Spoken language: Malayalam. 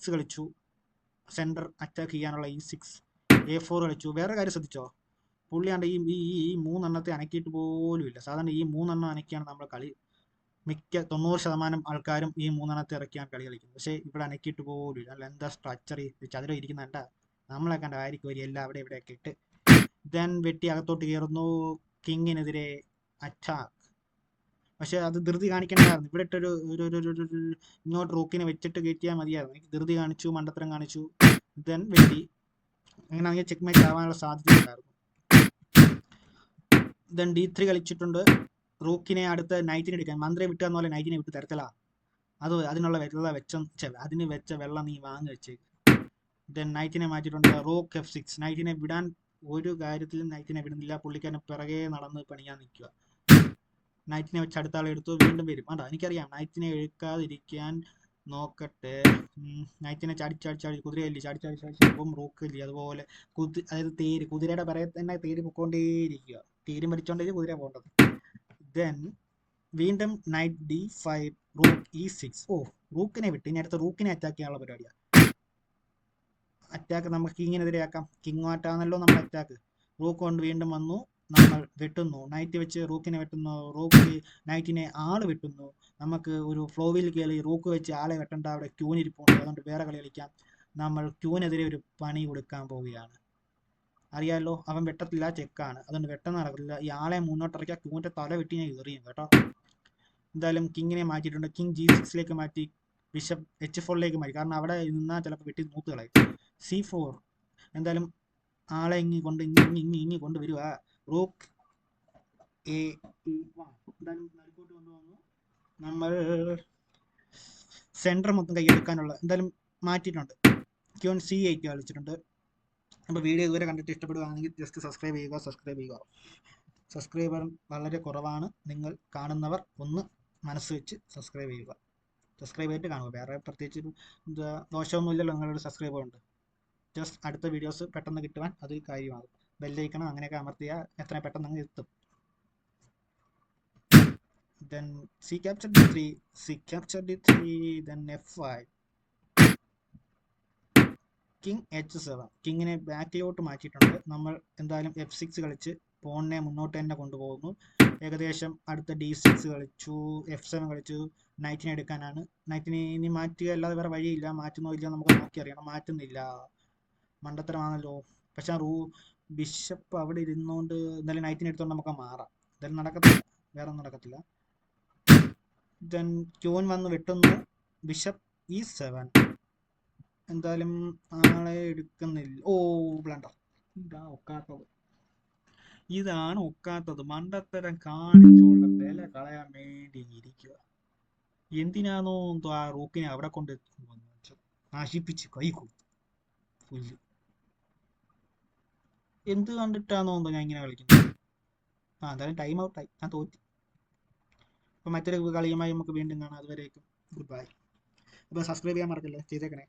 സിക്സ് കളിച്ചു. സെന്റർ അറ്റാക്ക് ചെയ്യാനുള്ള ഈ സിക്സ് എ ഫോർ കളിച്ചു. വേറെ കാര്യം ശ്രദ്ധിച്ചോ? പുള്ളിയാണ്ട് ഈ ഈ ഈ- മൂന്നെണ്ണത്തെ അനക്കിയിട്ട് പോലും ഇല്ല. സാധാരണ ഈ മൂന്നെണ്ണം അനക്കിയാണ് നമ്മൾ കളി മിക്ക തൊണ്ണൂറ് ശതമാനം ആൾക്കാരും ഈ മൂന്നെണ്ണത്തെ ഇറക്കിയാണ് കളി കളിക്കുന്നത്. പക്ഷേ ഇവിടെ അനക്കിയിട്ട് പോലും ഇല്ല. അല്ല എന്താ സ്ട്രക്ചർ ചതുരം ഇരിക്കുന്നുണ്ട നമ്മളെ കണ്ട ആയിരിക്കും എല്ലാം അവിടെ ഇവിടെയൊക്കെ ഇട്ട്. ദെൻ വെട്ടി അകത്തോട്ട് കയറുന്നു. കിങ്ങിനെതിരെ അറ്റാക്ക് പക്ഷെ അത് ധൃതി കാണിക്കേണ്ടതായിരുന്നു. ഇവിടെ ഇട്ടൊരു ഒരു ഒരു ഇങ്ങോട്ട് റോക്കിനെ വെച്ചിട്ട് കയറ്റിയാൽ മതിയായിരുന്നു. ധൃതി കാണിച്ചു മണ്ടത്തരം കാണിച്ചു ദെൻ വെട്ടി. അങ്ങനെ അങ്ങനെ ചെക്ക് മേറ്റ് ആവാനുള്ള സാധ്യത ഉണ്ടായിരുന്നു. ദെൻ ഡി ത്രീ കളിച്ചിട്ടുണ്ട്. റൂക്കിനെ അടുത്ത നൈറ്റിനെ എടുക്കാൻ. മന്ത്രി വിട്ടു പോലെ നൈറ്റിനെ വിട്ട് തരത്തില്ല അത് അതിനുള്ള വെള്ള വെച്ചം അതിന് വെച്ച വെള്ളം നീ വാങ്ങി വെച്ചേക്ക് ദെൻ നൈറ്റിനെ മാറ്റിയിട്ടുണ്ട്. റോക്ക് എഫ് സിക്സ് നൈറ്റിനെ വിടാൻ ഒരു കാര്യത്തിലും നൈറ്റിനെ വിടുന്നില്ല. പുള്ളിക്കാരൻ പിറകെ നടന്ന് പണിയാൻ നിൽക്കുക. നൈറ്റിനെ വെച്ച് അടുത്ത ആളെ എടുത്തു വീണ്ടും വരും. അതാ എനിക്കറിയാം. നൈറ്റിനെ എഴുക്കാതിരിക്കാൻ നോക്കട്ടെ. നൈറ്റിനെ ചാടി ചാടി ചാടി കുതിരയല്ലേ? ചാടി ചാടി ചാടി ചിലപ്പം റോക്കില്ലേ? അതുപോലെ കുതി അതായത് തേര് കുതിരയുടെ പറയ തന്നെ തേര് പൊക്കോണ്ടേയിരിക്കുക. തേര് മരിച്ചോണ്ടേ കുതിര പോകേണ്ടത് ദെൻ വീണ്ടും knight d five rook e six ഓ റൂക്കിനെ വിട്ട് ഇനി അടുത്ത റൂക്കിനെ അറ്റാക്ക് ചെയ്യാനുള്ള പരിപാടിയാണ് അറ്റാക്ക് നമുക്ക് കിങ്ങിനെതിരെ ആക്കാം. കിങ് മാറ്റാന്നല്ലോ നമ്മൾ അറ്റാക്ക് റൂക്ക് കൊണ്ട് വീണ്ടും വന്നു. നമ്മൾ വെട്ടുന്നു. നൈറ്റ് വെച്ച് റൂക്കിനെ വെട്ടുന്നു. റൂക്ക് നൈറ്റിനെ ആൾ വെട്ടുന്നു. നമുക്ക് ഒരു ഫ്ലോവിൽ കയറി റൂക്ക് വെച്ച് ആളെ വെട്ടേണ്ട. അവിടെ ക്യൂനിരിപ്പുണ്ട് അതുകൊണ്ട് വേറെ കളി കളിക്കാം. നമ്മൾ ക്യൂനെതിരെ ഒരു പണി കൊടുക്കാൻ പോവുകയാണ്. അറിയാമല്ലോ അവൻ വെട്ടത്തില്ല. ചെക്കാണ് അതുകൊണ്ട് വെട്ടം നടക്കില്ല ഈ ആളെ മുന്നോട്ടിറക്കിയ ക്യൂന്റെ തല വെട്ടി ഞാൻ എറിയും കേട്ടോ. എന്തായാലും കിങ്ങിനെ മാറ്റിയിട്ടുണ്ട്. കിങ് ജി സിക്സിലേക്ക് മാറ്റി ബിഷപ്പ് എച്ച് ഫോറിലേക്ക് മാറ്റി. കാരണം അവിടെ നിന്നാൽ ചിലപ്പോൾ വെട്ടി മൂത്ത് സി ഫോർ എന്തായാലും ആളെ ഇങ്ങി കൊണ്ട് ഇങ്ങി ഇങ്ങി ഇങ്ങി കൊണ്ടുവരിക റൂക്ക് എ നമ്മൾ സെന്റർ മൊത്തം കൈയെടുക്കാനുള്ള എന്തായാലും മാറ്റിയിട്ടുണ്ട്. ക്യൂൺ സി ഐക്ക് കളിച്ചിട്ടുണ്ട്. അപ്പോൾ വീഡിയോ ഇതുവരെ കണ്ടിട്ട് ഇഷ്ടപ്പെടുകയാണെങ്കിൽ ജസ്റ്റ് സബ്സ്ക്രൈബ് ചെയ്യുക സബ്സ്ക്രൈബ് ചെയ്യുക. സബ്സ്ക്രൈബർ വളരെ കുറവാണ്. നിങ്ങൾ കാണുന്നവർ ഒന്ന് മനസ്സ് വെച്ച് സബ്സ്ക്രൈബ് ചെയ്യുക. സബ്സ്ക്രൈബ് ചെയ്തിട്ട് കാണുക. വേറെ പ്രത്യേകിച്ച് എന്താ ദോഷമൊന്നുമില്ലല്ലോ. നിങ്ങളുടെ സബ്സ്ക്രൈബർ ഉണ്ട്. ജസ്റ്റ് അടുത്ത വീഡിയോസ് പെട്ടെന്ന് കിട്ടുവാൻ അതൊരു കാര്യമാകും. ബെല്ലൈക്കണം അങ്ങനെയൊക്കെ അമർത്തിയാൽ എത്ര പെട്ടെന്ന് അങ്ങ് എത്തും. Then c capture d3 c capture d3 then f5 king h seven കിങ്ങിനെ ബാക്കിലോട്ട് മാറ്റിയിട്ടുണ്ട്. നമ്മൾ എന്തായാലും എഫ് സിക്സ് കളിച്ച് പോണിനെ മുന്നോട്ട് തന്നെ കൊണ്ടുപോകുന്നു. ഏകദേശം അടുത്ത ഡി സിക്സ് കളിച്ചു എഫ് സെവൻ കളിച്ചു. നൈറ്റിനെ എടുക്കാനാണ്. നൈറ്റിനെ ഇനി മാറ്റുക അല്ലാതെ വേറെ വഴിയില്ല. മാറ്റുന്നോ ഇല്ല നമുക്ക് നോക്കി അറിയണം മാറ്റുന്നില്ല. മണ്ടത്തരമാണല്ലോ. പക്ഷെ റൂ ബിഷപ്പ് അവിടെ ഇരുന്നുകൊണ്ട് എന്തായാലും നൈറ്റിനെ എടുത്തോണ്ട് നമുക്ക് മാറാം. എന്തായാലും നടക്കത്തില്ല. വേറെ ഒന്നും നടക്കത്തില്ല. ദെൻ ക്യൂൻ വന്ന് വെട്ടുന്നു. Bishop e seven. എന്തായാലും ആളെ എടുക്കുന്നില്ല. Oh blunder. ഇതാ ഒക്കാത്തത്. ഇതാണ് ഒക്കാത്തത്. മണ്ടത്തരം കാണിച്ചുള്ള വില കളയാൻ വേണ്ടി ഇരിക്കുക. എന്തിനാണോ എന്തോ ആ റൂക്കിനെ അവിടെ കൊണ്ട് നശിപ്പിച്ച് കൈ കൊടുത്തു. പുല്ല്. എന്ത് കണ്ടിട്ടാന്ന് തോന്നുന്നു ഞാൻ ഇങ്ങനെ കളിക്കുന്നത്? ആ എന്തായാലും ടൈം ഔട്ടായി ഞാൻ തോറ്റി. അപ്പോൾ മറ്റൊരു കളിയുമായി നമുക്ക് വീണ്ടും കാണാം. അതുവരേക്കും. ഗുഡ് ബൈ അപ്പോൾ സബ്സ്ക്രൈബ് ചെയ്യാൻ മറക്കല്ലേ? ചെയ്തേക്കണേ.